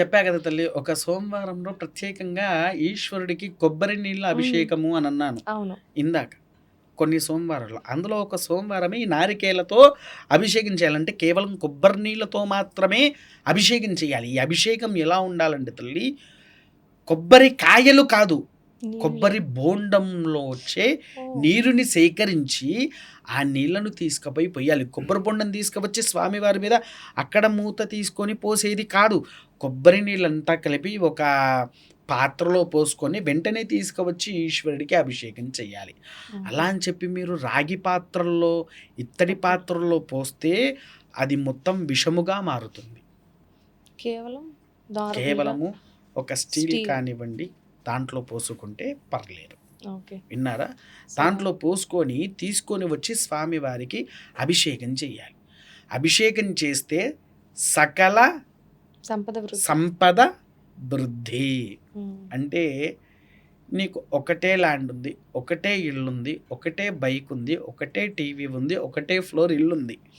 చెప్పా కదా తల్లి ఒక సోమవారంలో ప్రత్యేకంగా ఈశ్వరుడికి కొబ్బరి నీళ్ళ అభిషేకము అని అన్నాను. ఇందాక కొన్ని సోమవారాలు అందులో ఒక సోమవారమే ఈ నారికేలతో అభిషేకం చేయాలంటే కేవలం కొబ్బరి నీళ్ళతో మాత్రమే అభిషేకం చేయాలి. ఈ అభిషేకం ఎలా ఉండాలంటే తల్లి కొబ్బరి కాయలు కాదు. కొబ్బరి బోండంలో వచ్చే నీరుని సేకరించి ఆ నీళ్ళను తీసుకుపోయి పోయాలి కొబ్బరి బొండం తీసుకువచ్చి స్వామివారి మీద అక్కడ మూత తీసుకొని పోసేది కాదు. కొబ్బరి నీళ్ళంతా కలిపి ఒక పాత్రలో పోసుకొని వెంటనే తీసుకువచ్చి ఈశ్వరుడికి అభిషేకం చేయాలి. అలా అని చెప్పి మీరు రాగి పాత్రల్లో ఇత్తడి పాత్రల్లో పోస్తే అది మొత్తం విషముగా మారుతుంది. కేవలం కేవలము ఒక స్టీల్. కానివ్వండి దాంట్లో పోసుకుంటే పర్లేదు. ఓకే. విన్నారా? దాంట్లో పోసుకొని తీసుకొని వచ్చి స్వామివారికి అభిషేకం చేయాలి అభిషేకం చేస్తే సకల సంపద సంపద వృద్ధి. అంటే నీకు ఒకటే ల్యాండ్ ఉంది ఒకటే ఇల్లు ఉంది ఒకటే బైక్ ఉంది ఒకటే టీవీ ఉంది ఒకటే ఫ్లోర్ ఇల్లు ఉంది